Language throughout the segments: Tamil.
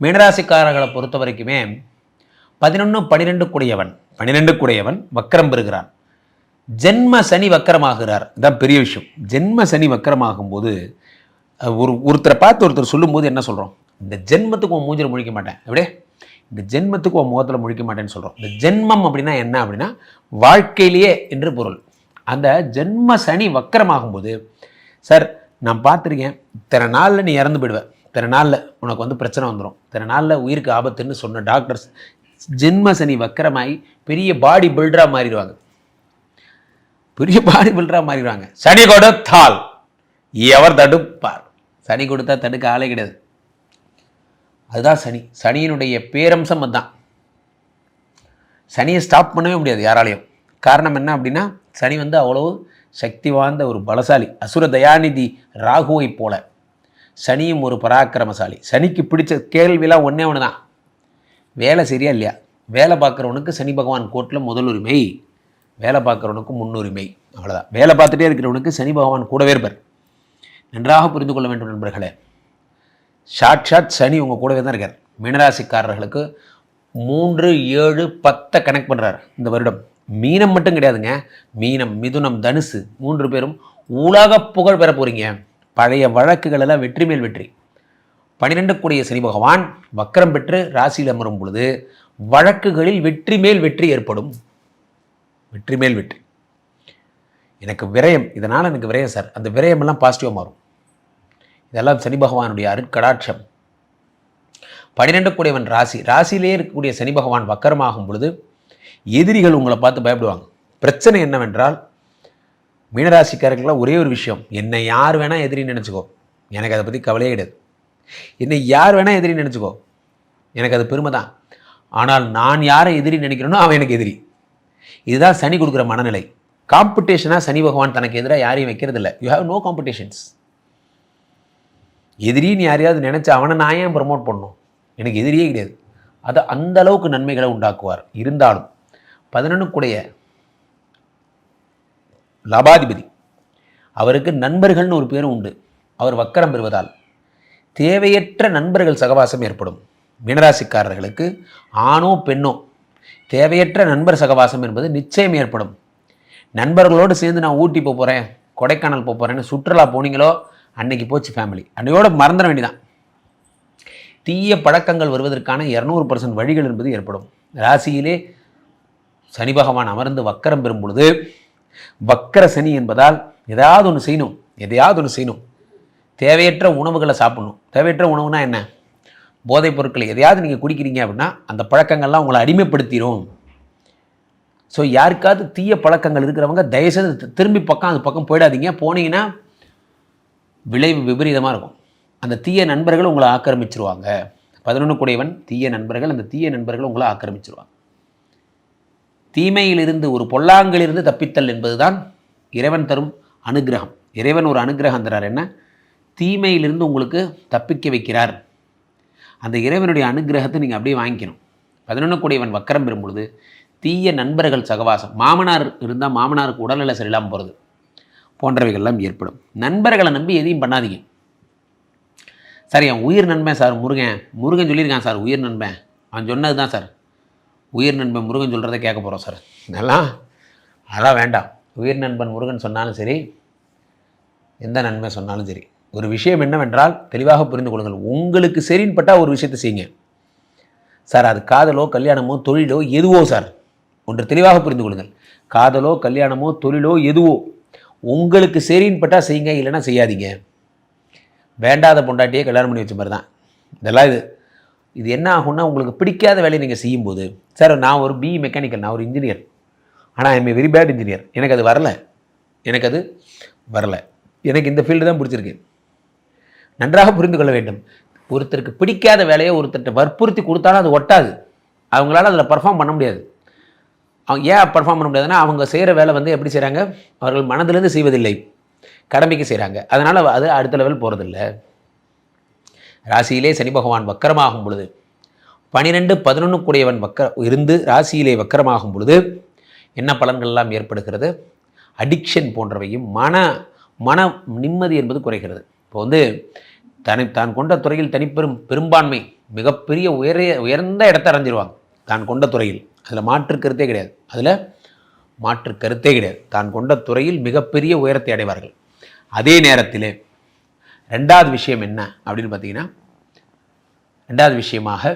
மீனராசிக்காரர்களை பொறுத்த வரைக்குமே பதினொன்று பனிரெண்டு குடையவன் பனிரெண்டு குடையவன் வக்கரம் பெறுகிறான். ஜென்ம சனி வக்கரமாகிறார். இதான் பெரிய விஷயம். ஜென்ம சனி வக்கரமாகும்போது ஒரு ஒருத்தரை பார்த்து ஒருத்தர் சொல்லும்போது என்ன சொல்கிறோம் இந்த ஜென்மத்துக்கு உன் மூஞ்சில் முழிக்க மாட்டேன். அப்படியே இந்த ஜென்மத்துக்கு உன் முகத்தில் முழிக்க மாட்டேன்னு சொல்கிறோம் இந்த ஜென்மம் அப்படின்னா என்ன அப்படின்னா வாழ்க்கையிலேயே என்று பொருள். அந்த ஜென்ம சனி வக்கரமாகும்போது சார் நான் பார்த்துருக்கேன். இத்தனை நாளில் நீ இறந்து போயிடுவேன் இத்தனை நாளில் உனக்கு வந்து பிரச்சனை வந்துடும் இத்தனை நாளில் உயிருக்கு ஆபத்துன்னு சொன்ன டாக்டர்ஸ் ஜென்ம சனி வக்கரமாகி பெரிய பாடி பில்டராக மாறிடுவாங்க. பெரிய பாடி பில்டராக மாறிடுவாங்க. சனி கொடுத்தால் எவர் தடுப்பார்? சனி கொடுத்தா தடுக்க ஆளே கிடையாது. அதுதான் சனி. சனியினுடைய பேரம்சம் அதுதான். சனியை ஸ்டாப் பண்ணவே முடியாது யாராலையும். காரணம் என்ன அப்படின்னா சனி வந்து அவ்வளவு சக்தி வாய்ந்த ஒரு பலசாலி. அசுர தயாநிதி ராகுவை போல. சனியும் ஒரு பராக்கிரமசாலி. சனிக்கு பிடிச்ச கேள்விலாம் ஒன்றே ஒன்று தான் வேலை சரியா இல்லையா? வேலை பார்க்குறவனுக்கு சனி பகவான் கோர்ட்டில் முதல் உரிமை வேலை பார்க்குறவனுக்கு முன்னுரிமை. அவ்வளோதான் வேலை பார்த்துட்டே இருக்கிறவனுக்கு சனி பகவான் கூடவே இருப்பார். நன்றாக புரிந்து கொள்ள வேண்டும் நண்பர்களே. ஷாட் சனி உங்கள் கூடவே தான் இருக்கார். மீனராசிக்காரர்களுக்கு மூன்று ஏழு பத்தை கனெக்ட் பண்ணுறார் இந்த வருடம். மீனம் மட்டும் கிடையாதுங்க. மீனம் மிதுனம் தனுசு மூன்று பேரும் உலக புகழ் பெற போகிறீங்க பழைய வழக்குகள் எல்லாம் வெற்றி மேல் வெற்றி. பனிரெண்டு கூடிய சனி பகவான் வக்கரம் பெற்று ராசியில் அமரும் பொழுது வழக்குகளில் வெற்றி மேல் வெற்றி ஏற்படும். வெற்றி மேல் வெற்றி. எனக்கு விரயம் இதனால் எனக்கு விரயம் சார். அந்த விரயமெல்லாம் பாசிட்டிவாக மாறும். இதெல்லாம் சனி பகவானுடைய அருட்கடாட்சம் பன்னிரெண்டு கூடியவன் ராசி. ராசியிலே இருக்கக்கூடிய சனி பகவான் வக்கரமாகும் பொழுது எதிரிகள் உங்களை பார்த்து பயப்படுவாங்க. பிரச்சனை என்னவென்றால் மீனராசிக்காரங்களாம் ஒரே ஒரு விஷயம். என்னை யார் வேணால் எதிரி நினச்சிக்கோ. எனக்கு அதை பற்றி கவலையே கிடையாது. என்னை யார் வேணால் எதிரி நினச்சிக்கோ. எனக்கு அது பெருமை தான். ஆனால் நான் யாரை எதிரி நினைக்கிறேனோ அவன் எனக்கு எதிரி. இதுதான் சனி கொடுக்குற மனநிலை. காம்படிஷனாக சனி பகவான் தனக்கு எதிராக யாரையும் வைக்கிறது இல்லை யூ ஹாவ் நோ காம்படிஷன்ஸ் எதிரின்னு யாரையாவது நினச்சி அவனை நான் ஏன் ப்ரமோட் பண்ணும் எனக்கு எதிரியே கிடையாது. அது அந்த அளவுக்கு நன்மைகளை உண்டாக்குவார். இருந்தாலும் பதினொன்றுக்குடைய லபாதிபதி. அவருக்கு நண்பர்கள்னு ஒரு பேரும் உண்டு. அவர் வக்கரம் பெறுவதால். தேவையற்ற நண்பர்கள் சகவாசம் ஏற்படும். மீனராசிக்காரர்களுக்கு ஆணோ பெண்ணோ தேவையற்ற நண்பர் சகவாசம் என்பது நிச்சயம் ஏற்படும். நண்பர்களோடு சேர்ந்து நான் ஊட்டி போக போகிறேன் கொடைக்கானல் போக போகிறேன்னு சுற்றுலா போனீங்களோ அன்னைக்கு போச்சு ஃபேமிலி அன்னையோடு மறந்துட வேண்டிதான் தீய பழக்கங்கள் வருவதற்கான இரநூறு பர்சன்ட் வழிகள் என்பது ஏற்படும். ராசியிலே சனி பகவான் அமர்ந்து வக்கரம் பெறும் பொழுது வக்கர சனி என்பதால் ஏதாவது ஒன்று செய்யணும் எதையாவது ஒன்று செய்யணும். தேவையற்ற உணவுகளை சாப்பிடணும். தேவையற்ற உணவுனா என்ன? போதைப் பொருட்களை எதையாவது நீங்கள் குடிக்கிறீங்க அப்படின்னா அந்த பழக்கங்கள்லாம் உங்களை அடிமைப்படுத்திடும் ஸோ யாருக்காவது தீய பழக்கங்கள் இருக்கிறவங்க தயவுசெய்து திரும்பி பக்கம் அந்த பக்கம் போயிடாதீங்க. போனீங்கன்னா விளைவு விபரீதமாக இருக்கும். அந்த தீய நண்பர்கள் உங்களை ஆக்கிரமிச்சிருவாங்க. பதினொன்று கூடையவன் தீய நண்பர்கள் அந்த தீய நண்பர்கள் உங்களை ஆக்கிரமிச்சிருவாங்க. தீமையிலிருந்து ஒரு பொல்லாங்கிலிருந்து தப்பித்தல் என்பதுதான் இறைவன் தரும் அனுக்கிரகம் இறைவன் ஒரு அனுக்கிரகம் தரார் என்ன? தீமையிலிருந்து உங்களுக்கு தப்பிக்க வைக்கிறார். அந்த இறைவனுடைய அனுக்கிரகத்தை நீங்கள் அப்படியே வாங்கிக்கணும். பதினொன்று கூடியவன் வக்கரம் பெறும்பொழுது தீய நண்பர்கள் சகவாசம் மாமனார் இருந்தால் மாமனாருக்கு உடல்நிலை சரியில்லாமல் போகிறது போன்றவைகள்லாம் ஏற்படும். நண்பர்களை நம்பி எதையும் பண்ணாதீங்க. சார் என் உயிர் நண்பன் சார் முருகன். முருகன் சொல்லியிருக்கான் சார் உயிர் நண்பன். அவன் சொன்னது தான் சார். உயிர் நண்பன் முருகன் சொல்கிறத கேட்க போகிறோம் சார் இதெல்லாம் அதெல்லாம் வேண்டாம். உயிர் நண்பன் முருகன் சொன்னாலும் சரி எந்த நன்மை சொன்னாலும் சரி ஒரு விஷயம் என்னவென்றால் தெளிவாக புரிந்து கொள்ளுங்கள். உங்களுக்கு சரின்னு பட்டா ஒரு விஷயத்தை செய்யுங்க. சார் அது காதலோ கல்யாணமோ தொழிலோ எதுவோ சார் ஒன்று தெளிவாக புரிந்து கொள்ளுங்கள். காதலோ கல்யாணமோ தொழிலோ எதுவோ உங்களுக்கு சரின்னு பட்டா செய்யுங்க இல்லைன்னா செய்யாதீங்க. வேண்டாத பொண்டாட்டியே கல்யாணம் பண்ணி வச்ச மாதிரி தான். இதெல்லாம் இது. இது என்ன ஆகும்னா உங்களுக்கு பிடிக்காத வேலையை நீங்கள் செய்யும்போது சார் நான் ஒரு பிஇ மெக்கானிக்கல் நான் ஒரு இன்ஜினியர் ஆனால் I'm a very bad engineer எனக்கு அது வரல. எனக்கு அது வரல. எனக்கு இந்த ஃபீல்டு தான் பிடிச்சிருக்கு. நன்றாக புரிந்து கொள்ள வேண்டும். ஒருத்தருக்கு பிடிக்காத வேலையை ஒருத்தர்கிட்ட வற்புறுத்தி கொடுத்தாலும் அது ஒட்டாது. அவங்களால அதில் பர்ஃபார்ம் பண்ண முடியாது. அவங்க ஏன் பர்ஃபார்ம் பண்ண முடியாதுன்னா அவங்க செய்கிற வேலை வந்து எப்படி செய்கிறாங்க அவர்கள் மனதிலிருந்து செய்வதில்லை. கடமைக்கு செய்கிறாங்க அதனால் அது அடுத்த லெவல் போகிறதில்ல ராசியிலே சனி பகவான் வக்கரமாகும் பொழுது பனிரெண்டு பதினொன்றுக்குடையவன் கூடியவன் வக்க இருந்து ராசியிலே வக்கரமாகும் பொழுது என்ன பலன்கள்லாம் ஏற்படுகிறது? அடிக்ஷன் போன்றவையும் மன மன நிம்மதி என்பது குறைகிறது. இப்போ வந்து தனி தான் கொண்ட துறையில் தனிப்பெரும் பெரும்பான்மை மிகப்பெரிய உயரிய உயர்ந்த இடத்த அடைஞ்சிருவாங்க. தான் கொண்ட துறையில். அதில் மாற்று கருத்தே கிடையாது. அதில் மாற்று கருத்தே கிடையாது. தான் கொண்ட துறையில் மிகப்பெரிய உயரத்தை அடைவார்கள். அதே நேரத்தில் ரெண்டாவது விஷயம் என்ன அப்படின்னு பார்த்தீங்கன்னா ரெண்டாவது விஷயமாக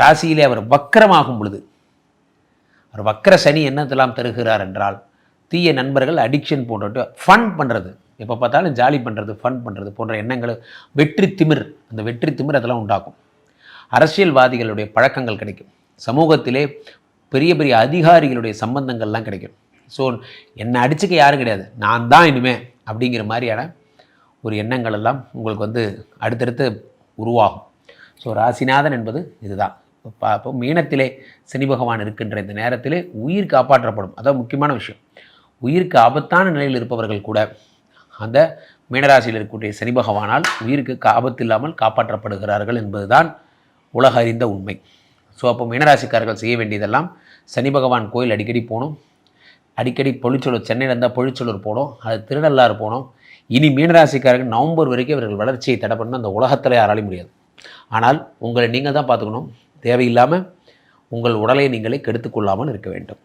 ராசியிலே அவர் வக்கரமாகும் பொழுது அவர் வக்கர சனி என்னத்தெல்லாம் தருகிறார் என்றால் தீய நண்பர்கள் அடிக்ஷன் போன்றவற்றை ஃபன் பண்ணுறது எப்போ பார்த்தாலும் ஜாலி பண்ணுறது ஃபன் பண்ணுறது போன்ற எண்ணங்கள் வெற்றி திமிர் அந்த வெற்றி திமிர் அதெல்லாம் உண்டாக்கும். அரசியல்வாதிகளுடைய பழக்கங்கள் கிடைக்கும். சமூகத்திலே பெரிய பெரிய அதிகாரிகளுடைய சம்பந்தங்கள்லாம் கிடைக்கும். ஸோ என்னை அடிச்சுக்க யாரும் கிடையாது. நான் தான் இனிமே அப்படிங்கிற மாதிரியான ஒரு எண்ணங்கள் எல்லாம் உங்களுக்கு வந்து அடுத்தடுத்து உருவாகும். ஸோ ராசிநாதன் என்பது இதுதான். இப்போ அப்போ மீனத்திலே சனி பகவான் இருக்கின்ற இந்த நேரத்திலே உயிர் காப்பாற்றப்படும் அதான் முக்கியமான விஷயம். உயிருக்கு ஆபத்தான நிலையில் இருப்பவர்கள் கூட அந்த மீனராசியில் இருக்கக்கூடிய சனி பகவானால் உயிருக்கு ஆபத்து இல்லாமல் காப்பாற்றப்படுகிறார்கள் என்பதுதான் உலக அறிந்த உண்மை. ஸோ அப்போ மீனராசிக்காரர்கள் செய்ய வேண்டியதெல்லாம் சனி பகவான் கோயில் அடிக்கடி போகணும். அடிக்கடி பொழிச்சொலூர் சென்னையில் இருந்தால் பொழிச்சொலூர் போனோம் அது திருநள்ளாறு போனோம் இனி மீனராசிக்காரர்கள் நவம்பர் வரைக்கும் இவர்கள் வளர்ச்சியை தடை பண்ண அந்த உலகத்தில் யாராலையும் முடியாது. ஆனால் உங்களை நீங்கள் தான் பார்த்துக்கணும். தேவையில்லாமல் உங்கள் உடலை நீங்களே கெடுத்துக்கொள்ளாமல் இருக்க வேண்டும்.